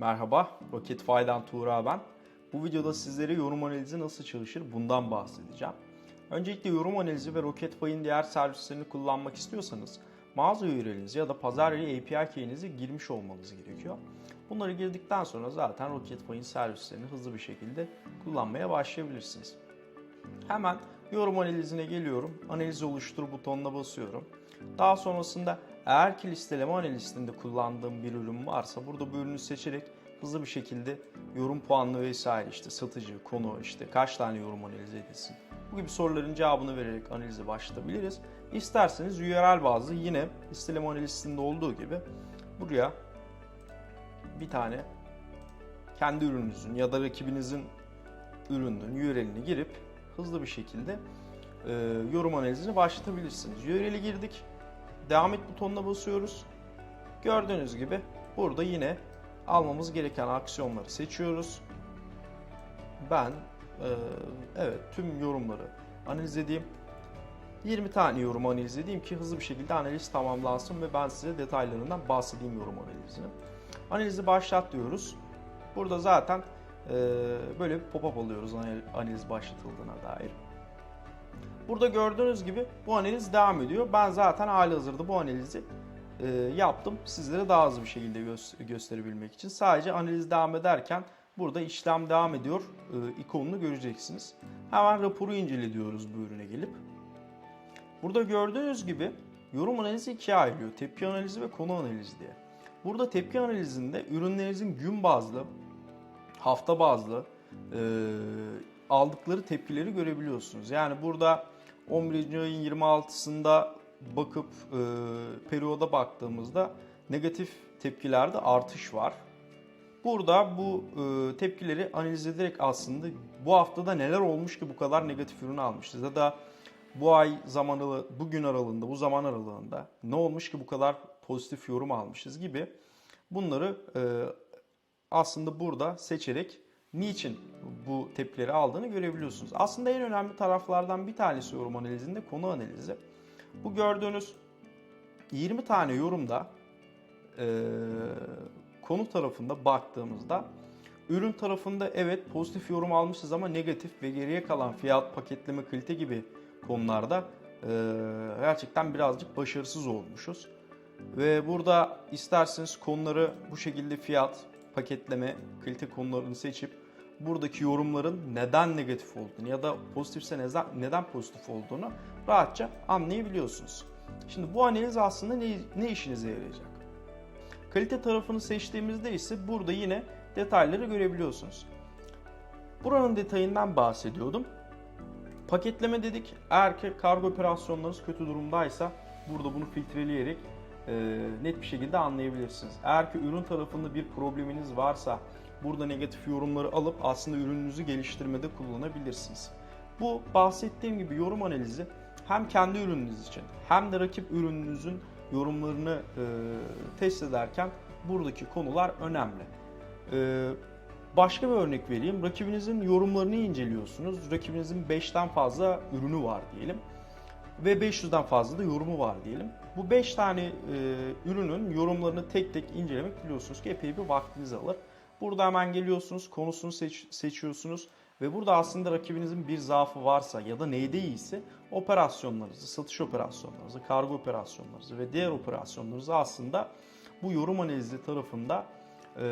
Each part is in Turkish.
Merhaba, Rocketfy'dan Tuğra ben. Bu videoda sizlere yorum analizi nasıl çalışır bundan bahsedeceğim. Öncelikle yorum analizi ve Rocketfy'in diğer servislerini kullanmak istiyorsanız mağaza URL'inizi ya da pazar yeri API key'inizi girmiş olmanız gerekiyor. Bunları girdikten sonra zaten Rocketfy'in servislerini hızlı bir şekilde kullanmaya başlayabilirsiniz. Hemen yorum analizine geliyorum. Analizi oluştur butonuna basıyorum. Daha sonrasında eğer ki listeleme analistinde kullandığım bir ürün varsa burada bu ürünü seçerek hızlı bir şekilde yorum puanlı vesaire işte satıcı, konu işte kaç tane yorum analiz edilsin. Bu gibi soruların cevabını vererek analize başlatabiliriz. İsterseniz URL bazlı yine listeleme analistinde olduğu gibi buraya bir tane kendi ürününüzün ya da rakibinizin ürünün URL'ini girip hızlı bir şekilde e, yorum analizini başlatabilirsiniz. URL'e girdik. Devam et butonuna basıyoruz. Gördüğünüz gibi burada yine almamız gereken aksiyonları seçiyoruz. Ben e, evet tüm yorumları analiz edeyim. 20 tane yorum analiz edeyim ki hızlı bir şekilde analiz tamamlansın ve ben size detaylarından bahsedeyim yorum analizini. Analizi başlat diyoruz. Burada zaten e, böyle bir pop-up alıyoruz analiz başlatıldığına dair. Burada gördüğünüz gibi bu analiz devam ediyor. Ben zaten hali hazırda bu analizi e, yaptım. Sizlere daha hızlı bir şekilde gö- gösterebilmek için. Sadece analiz devam ederken burada işlem devam ediyor e, ikonunu göreceksiniz. Hemen raporu incele diyoruz bu ürüne gelip. Burada gördüğünüz gibi yorum analizi ikiye ayrılıyor. Tepki analizi ve konu analizi diye. Burada tepki analizinde ürünlerinizin gün bazlı, hafta bazlı e, aldıkları tepkileri görebiliyorsunuz. Yani burada 11. ayın 26'sında bakıp e, periyoda baktığımızda negatif tepkilerde artış var. Burada bu e, tepkileri analiz ederek aslında bu haftada neler olmuş ki bu kadar negatif ürün almışız ya da bu ay zaman aralığı, bugün aralığında, bu zaman aralığında ne olmuş ki bu kadar pozitif yorum almışız gibi bunları e, aslında burada seçerek niçin bu tepkileri aldığını görebiliyorsunuz. Aslında en önemli taraflardan bir tanesi yorum analizinde konu analizi. Bu gördüğünüz 20 tane yorumda e, konu tarafında baktığımızda ürün tarafında evet pozitif yorum almışız ama negatif ve geriye kalan fiyat, paketleme, kalite gibi konularda e, gerçekten birazcık başarısız olmuşuz. Ve burada isterseniz konuları bu şekilde fiyat, paketleme, kalite konularını seçip buradaki yorumların neden negatif olduğunu ya da pozitifse neden, pozitif olduğunu rahatça anlayabiliyorsunuz. Şimdi bu analiz aslında ne, ne işinize yarayacak? Kalite tarafını seçtiğimizde ise burada yine detayları görebiliyorsunuz. Buranın detayından bahsediyordum. Paketleme dedik. Eğer ki kargo operasyonlarınız kötü durumdaysa burada bunu filtreleyerek net bir şekilde anlayabilirsiniz. Eğer ki ürün tarafında bir probleminiz varsa burada negatif yorumları alıp aslında ürününüzü geliştirmede kullanabilirsiniz. Bu bahsettiğim gibi yorum analizi hem kendi ürününüz için hem de rakip ürününüzün yorumlarını e, test ederken buradaki konular önemli. E, başka bir örnek vereyim. Rakibinizin yorumlarını inceliyorsunuz. Rakibinizin 5'ten fazla ürünü var diyelim ve 500'den fazla da yorumu var diyelim. Bu 5 tane e, ürünün yorumlarını tek tek incelemek biliyorsunuz ki epey bir vaktinizi alır. Burada hemen geliyorsunuz, konusunu seç, seçiyorsunuz ve burada aslında rakibinizin bir zaafı varsa ya da neyde iyiyse operasyonlarınızı, satış operasyonlarınızı, kargo operasyonlarınızı ve diğer operasyonlarınızı aslında bu yorum analizi tarafında e,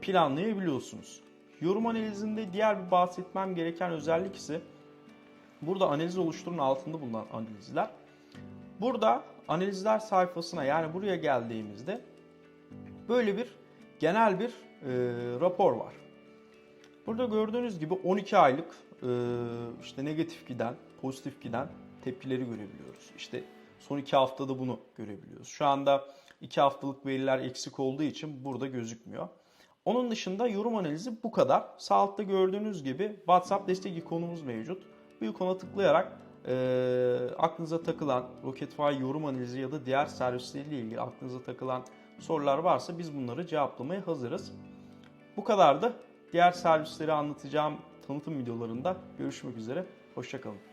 planlayabiliyorsunuz. Yorum analizinde diğer bir bahsetmem gereken özellik ise Burada analiz oluşturun altında bulunan analizler. Burada analizler sayfasına yani buraya geldiğimizde böyle bir genel bir e, rapor var. Burada gördüğünüz gibi 12 aylık e, işte negatif giden, pozitif giden tepkileri görebiliyoruz. İşte son 2 haftada bunu görebiliyoruz. Şu anda 2 haftalık veriler eksik olduğu için burada gözükmüyor. Onun dışında yorum analizi bu kadar. Sağ altta gördüğünüz gibi WhatsApp destek ikonumuz mevcut. Bu ikona tıklayarak e, aklınıza takılan Rocketfy yorum analizi ya da diğer servisleriyle ilgili aklınıza takılan sorular varsa biz bunları cevaplamaya hazırız. Bu kadardı. Diğer servisleri anlatacağım tanıtım videolarında görüşmek üzere. Hoşçakalın.